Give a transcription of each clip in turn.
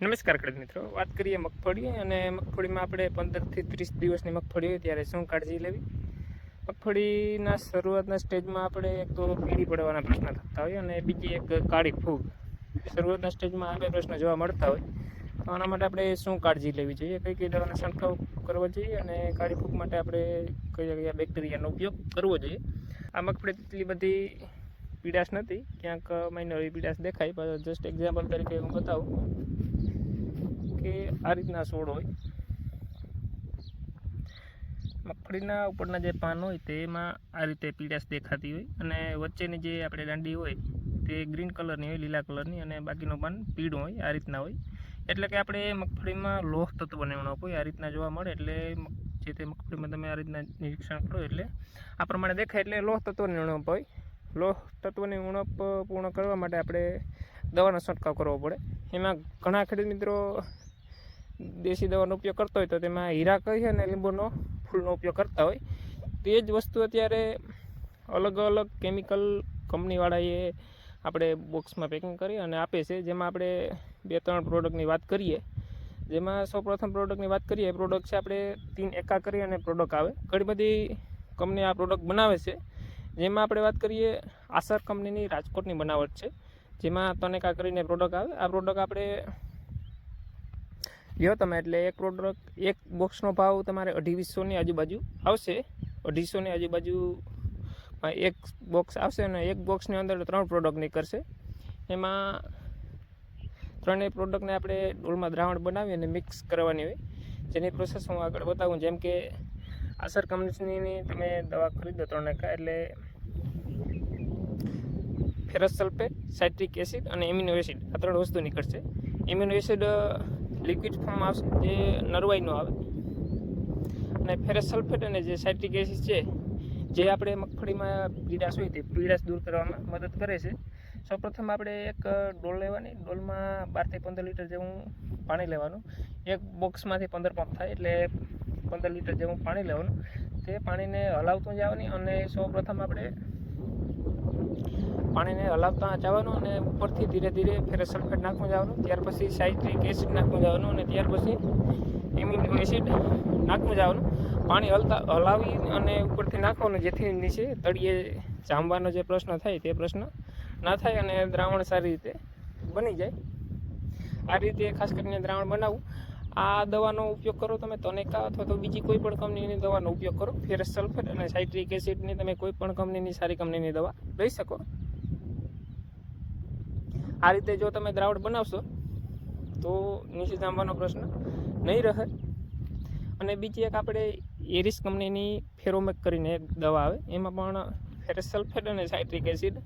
નમસ્કાર ખેડૂત મિત્રો, વાત કરીએ મગફળી અને મગફળીમાં આપણે પંદરથી ત્રીસ દિવસની મગફળી હોય ત્યારે શું કાળજી લેવી? મગફળીના શરૂઆતના સ્ટેજમાં આપણે એક તો પીળી પડવાના પ્રશ્ન થતા હોય અને બીજી એક કાળી ફૂગ. શરૂઆતના સ્ટેજમાં આ બે પ્રશ્ન જોવા મળતા હોય. તો આના માટે આપણે શું કાળજી લેવી જોઈએ? કઈ કઈ દવાનો છંટકાવ કરવો જોઈએ અને કાળી ફૂગ માટે આપણે કયા કયા બેક્ટેરિયાનો ઉપયોગ કરવો જોઈએ? આ મગફળી એટલી બધી પીડાશ નથી, ક્યાંક માઇનોરી પીડાશ દેખાય, પણ જસ્ટ એક્ઝામ્પલ તરીકે હું બતાવું. કે આ રીતના છોડ હોય. મગફળીના ઉપરના જે પાન હોય તેમાં આ રીતે પીળાશ દેખાતી હોય અને વચ્ચેની જે આપણે દાંડી હોય તે ગ્રીન કલરની હોય, લીલા કલરની અને બાકીનું પાન પીળું હોય, આ રીતના હોય. એટલે કે આપણે મગફળીમાં લોહ તત્વ ઉણપ હોય આ રીતના જોવા મળે એટલે જે તે મગફળીમાં તમે આ રીતના નિરીક્ષણ કરો એટલે આ પ્રમાણે દેખાય એટલે લોહ તત્વ ઉણપ હોય. લોહ તત્વની ઉણપ પૂર્ણ કરવા માટે આપણે દવાનો છંટકાવ કરવો પડે. એમાં ઘણા ખેડૂત મિત્રો દેશી દવાનો ઉપયોગ કરતા હોય તો તેમાં હીરા કહીએ અને લીંબુનો ફૂલનો ઉપયોગ કરતા હોય. તે જ વસ્તુ અત્યારે અલગ અલગ કેમિકલ કંપનીવાળાએ આપણે બોક્સમાં પેકિંગ કરી અને આપે છે. જેમાં આપણે બે ત્રણ પ્રોડક્ટની વાત કરીએ. જેમાં સૌપ્રથમ પ્રોડક્ટની વાત કરીએ પ્રોડક્ટ છે આપણે તીન એકા કરી અને પ્રોડક્ટ આવે. ઘણી બધી કંપની આ પ્રોડક્ટ બનાવે છે. જેમાં આપણે વાત કરીએ, આસર કંપનીની રાજકોટની બનાવટ છે. જેમાં તનેકા કરીને પ્રોડક્ટ આવે. આ પ્રોડક્ટ આપણે લ્યો તમે, એટલે એક પ્રોડક્ટ એક બોક્સનો ભાવ તમારે અઢીસોની આજુબાજુ આવશે. અઢીસોની આજુબાજુ એક બોક્સ આવશે અને એક બોક્સની અંદર ત્રણ પ્રોડક્ટ નીકળશે. એમાં ત્રણેય પ્રોડક્ટને આપણે ડોલમાં દ્રાવણ બનાવી અને મિક્સ કરવાની હોય. જેની પ્રોસેસ હું આગળ બતાવું, જેમ કે આસર કંપનીની તમે દવા ખરીદો ત્રણ એકા, એટલે ફેરસ સલ્ફેટ, સાઇટ્રિક એસિડ અને એમિનો એસિડ આ ત્રણ વસ્તુ નીકળશે. એમિનો એસિડ લિક્વિડ ફોર્મ આવશે જે નરવાઈનું આવે. અને ફેરસ સલ્ફેટ અને જે સાઇટ્રિક એસિડ છે, જે આપણે મગફળીમાં પીડાશ હોય તે પીડાશ દૂર કરવામાં મદદ કરે છે. સૌપ્રથમ આપણે એક ડોલ લેવાની, ડોલમાં બારથી પંદર લીટર જેવું પાણી લેવાનું. એક બોક્સમાંથી પંદર પંપ થાય એટલે પંદર લીટર જેવું પાણી લેવાનું. તે પાણીને હલાવતું જવાની અને સૌપ્રથમ આપણે પાણીને હલાવતા જવાનું અને ઉપરથી ધીરે ધીરે ફેરસ સલ્ફેટ નાખવું જવાનું. ત્યાર પછી સાઇટ્રિક એસિડ નાખવું જવાનું અને ત્યાર પછી એમિનો એસિડ નાખવું જવાનું. પાણી હલતા, હલાવી અને ઉપરથી નાખવાનું જેથી નીચે તળિયે જામવાનો જે પ્રશ્ન થાય તે પ્રશ્ન ના થાય અને દ્રાવણ સારી રીતે બની જાય. આ રીતે ખાસ કરીને દ્રાવણ બનાવવું. આ દવાનો ઉપયોગ કરો તમે તનેકા અથવા તો બીજી કોઈ પણ કંપનીની દવાનો ઉપયોગ કરો. ફેરસ સલ્ફેટ અને સાઇટ્રિક એસિડની તમે કોઈ પણ કંપનીની સારી કંપનીની દવા લઈ શકો. આ રીતે જો તમે દ્રાવણ બનાવશો, તો નીચે જામવાનો પ્રશ્ન નહીં રહે. અને બીજી એક આપણે એરિસ કંપનીની ફેરોમેક કરીને એક દવા આવે, એમાં પણ ફેરસ સલ્ફેટ અને સાઇટ્રિક એસિડ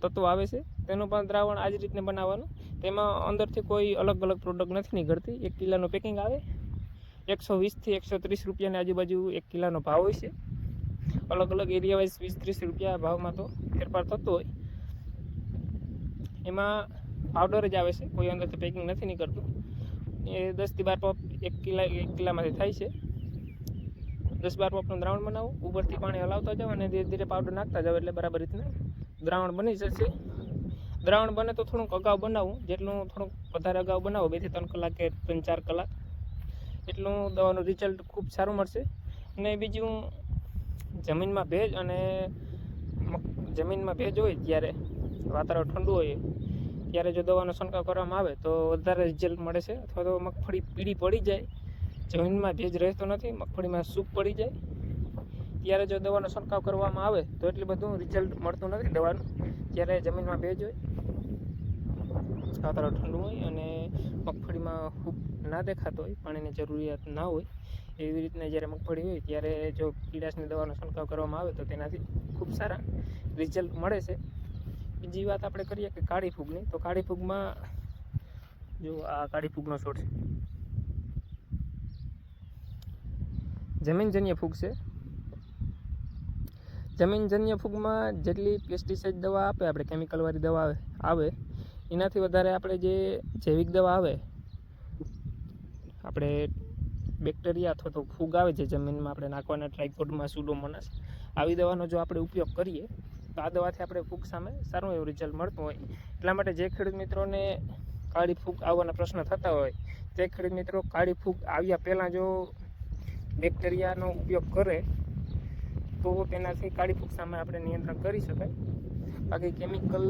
તત્વો આવે છે. તેનું પણ દ્રાવણ આ જ રીતને બનાવવાનું. તેમાં અંદરથી કોઈ અલગ અલગ પ્રોડક્ટ નથી નીકળતી. એક કિલ્લાનું પેકિંગ આવે. એકસો વીસથી એકસો ત્રીસ રૂપિયાની આજુબાજુ એક કિલ્લાનો ભાવ હોય છે. અલગ અલગ એરિયા વાઇઝ વીસ ત્રીસ રૂપિયા ભાવમાં તો ફેરફાર થતો હોય. એમાં પાવડર જ આવે છે. કોઈ અંદરથી પેકિંગ નથી નીકળતું. એ દસથી બાર પપ એક કિલા, એક કિલામાંથી થાય છે. દસ બાર પપનું દ્રાવણ બનાવો. ઉપરથી પાણી હલાવતા જાઓ અને ધીરે ધીરે પાવડર નાખતા જાઓ એટલે બરાબર રીતના દ્રાવણ બની જશે. દ્રાવણ બને તો થોડુંક અગાઉ બનાવવું જેટલું થોડુંક વધારે અગાઉ બનાવો બેથી ત્રણ કલાક કે ત્રણ ચાર કલાક. એટલું દવાનું રિઝલ્ટ ખૂબ સારું મળશે. અને બીજું, જમીનમાં ભેજ અને જમીનમાં ભેજ હોય ત્યારે વાતાવરણ ઠંડુ હોય, ત્યારે જો દવાનો છંટકાવ કરવામાં આવે તો વધારે રિઝલ્ટ મળે છે. અથવા તો મગફળી પીળી પડી જાય, જમીનમાં ભેજ રહેતો નથી, મગફળીમાં સૂપ પડી જાય. ત્યારે જો દવાનો છંટકાવ કરવામાં આવે તો એટલું બધું રિઝલ્ટ મળતું નથી દવાનું, ત્યારે જમીનમાં ભેજ હોય, વાતાવરણ ઠંડુ હોય અને મગફળીમાં ખૂબ ના દેખાતો હોય, પાણીની જરૂરિયાત ના હોય, એવી રીતના જ્યારે મગફળી હોય ત્યારે જો કીડાસની દવાનો છંટકાવ કરવામાં આવે તો તેનાથી ખૂબ સારા રિઝલ્ટ મળે છે. બીજી વાત આપણે કરીએ કે કાળી ફૂગની, તો કાળી ફૂગમાં જો આ કાળી ફૂગનો છોડ છે. જમીનજન્ય ફૂગ છે. જમીનજન્ય ફૂગમાં જેટલી પેસ્ટિસાઇડ દવા આપે, આપણે કેમિકલવાળી દવા આવે આવે, એનાથી વધારે આપણે જે જૈવિક દવા આવે, આપણે બેક્ટેરિયા અથવા તો ફૂગ આવે છે જમીનમાં આપણે નાખવાના ટ્રાયકોડમાં સુડોમોનાસ આવી દવાનો જો આપણે ઉપયોગ કરીએ તો આ દવાથી આપણે ફૂગ સામે સારું એવું રિઝલ્ટ મળતું હોય. એટલા માટે જે ખેડૂત મિત્રોને કાળી ફૂગ આવવાના પ્રશ્ન થતા હોય, તે ખેડૂત મિત્રો કાળી ફૂગ આવ્યા પહેલાં જો બેક્ટેરિયાનો ઉપયોગ કરે, તો તેનાથી કાળી ફૂગ સામે આપણે નિયંત્રણ કરી શકાય. બાકી કેમિકલ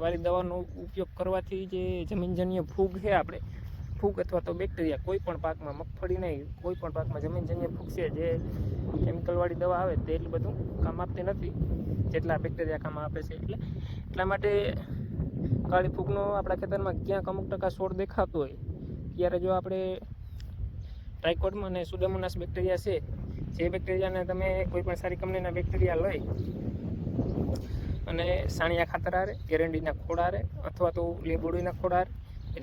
વાળી દવાનો ઉપયોગ કરવાથી જે જમીનજન્ય ફૂગ છે આપણે ફૂગ અથવા તો બેક્ટેરિયા કોઈ પણ પાકમાં મગફળી નહીં, કોઈ પણ પાકમાં જમીનજન્ય ફૂગ છે, જે કેમિકલવાળી દવા આવે તે એટલું બધું કામ આપતી નથી, જેટલા બેક્ટેરિયા કામ આપે છે એટલે. એટલા માટે કાળી ફૂગનો આપણા ખેતરમાં ક્યાંક અમુક ટકા છોડ દેખાતો હોય, ત્યારે જો આપણે ટ્રાઇકોડમાં અને સુડોમોનાસ બેક્ટેરિયા છે, જે બેક્ટેરિયાને તમે કોઈ પણ સારી કંપનીના બેક્ટેરિયા લઈ અને સાણિયા ખાતર આરે એરંડીના ખોળ આરે અથવા તો લીંબોડીના ખોળ આરે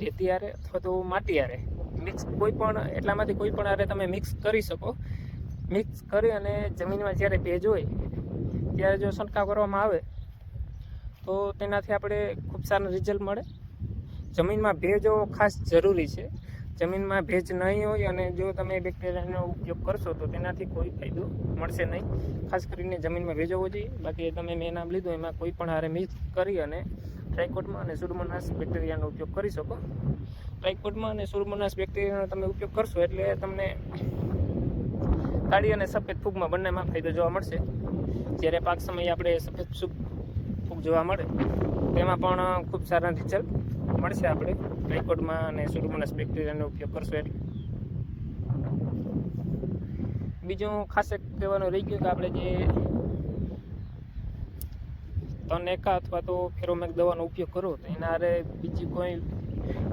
રેતી આરે અથવા તો માટી આરે મિક્સ કોઈ પણ, એટલામાંથી કોઈ પણ આરે તમે મિક્સ કરી શકો. મિક્સ કરી અને જમીનમાં જ્યારે ભેજ હોય, ત્યારે જો છંટકાવ કરવામાં આવે, તો તેનાથી આપણે ખૂબ સારું રિઝલ્ટ મળે. જમીનમાં ભેજ ખાસ જરૂરી છે. જમીનમાં ભેજ નહીં હોય અને જો તમે બેક્ટેરિયાનો ઉપયોગ કરશો, તો તેનાથી કોઈ ફાયદો મળશે નહીં. ખાસ કરીને જમીનમાં ભેજ હોવો જોઈએ. બાકી તમે મેં નામ લીધું, એમાં કોઈ પણ હારે મિક્સ કરી અને ટ્રાઇકોટમાં અને સુરમનાસ બેક્ટેરિયાનો ઉપયોગ કરી શકો. ટ્રાઇકોટમાં અને સુરમનાસ બેક્ટેરિયાનો તમે ઉપયોગ કરશો એટલે તમને કાળી અને સફેદ ફૂગમાં બંનેમાં ફાયદો જોવા મળશે. જ્યારે પાક સમયે આપણે સફેદ ફૂગ ફૂગ જોવા મળે, તેમાં પણ ખૂબ સારા રિઝલ્ટ મળશે આપણે. ટ્રાયકોટમાં અને સુરમનાસ બેક્ટેરિયાનો ઉપયોગ કરશો એટલે. બીજું ખાસ એક કહેવાનું રહી ગયું કે આપણે જે તન એકા અથવા તો ફેરોમેક દવાનો ઉપયોગ કરો, તો એના હારે બીજી કોઈ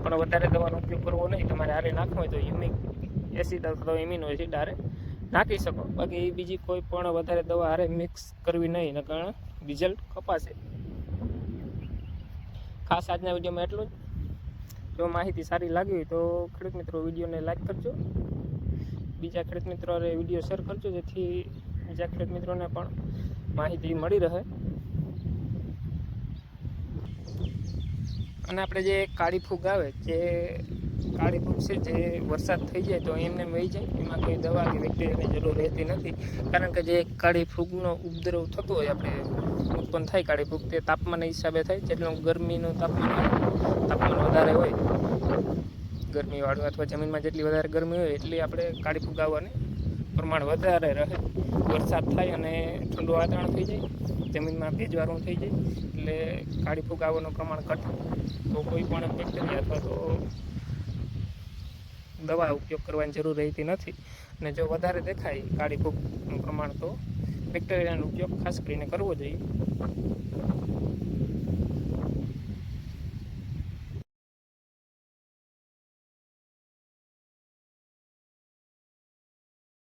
પણ વધારે દવાનો ઉપયોગ કરવો નહીં. તમારે હારે નાખવો હોય તો યુમિક એસિડ અથવા એમિનો એસિડ હારે નાખી શકો. બાકી બીજી કોઈ પણ વધારે દવા હારે મિક્સ કરવી નહીં, એના કારણે રિઝલ્ટ કપાશે. ખાસ આજના વિડીયોમાં એટલું જ. જો માહિતી સારી લાગી હોય તો ખેડૂત મિત્રો વિડીયોને લાઈક કરજો. બીજા ખેડૂત મિત્રોને વીડિયો શેર કરજો, જેથી બીજા ખેડૂત મિત્રોને પણ માહિતી મળી રહે. અને આપણે જે કાળી ફૂગ આવે, જે કાળી ફૂગ છે, જે વરસાદ થઈ જાય તો એમને વહી જાય. એમાં કોઈ દવા કે બેક્ટેરિયાની જરૂર રહેતી નથી. કારણ કે જે કાળી ફૂગનો ઉપદ્રવ થતો હોય આપણે, ઉત્પન્ન થાય કાળી ફૂગ, તે તાપમાનના હિસાબે થાય. જેટલું ગરમીનું તાપમાન તાપમાન વધારે હોય, ગરમીવાળું અથવા જમીનમાં જેટલી વધારે ગરમી હોય, એટલી આપણે કાળી ફૂગ આવવાની. પ્રમાણ વધારે રહે, વરસાદ થાય અને ઠંડુ વાતાવરણ થઈ જાય, જમીનમાં ભેજવાળું થઈ જાય, એટલે કાળી ફૂગ આવવાનું પ્રમાણ ઘટે, તો કોઈ પણ બેક્ટેરિયા અથવા તો દવા ઉપયોગ કરવાની જરૂર રહેતી નથી. અને જો વધારે દેખાય, કાળી ફૂગનું પ્રમાણ તો બેક્ટેરિયાનો ઉપયોગ ખાસ કરીને કરવો જોઈએ.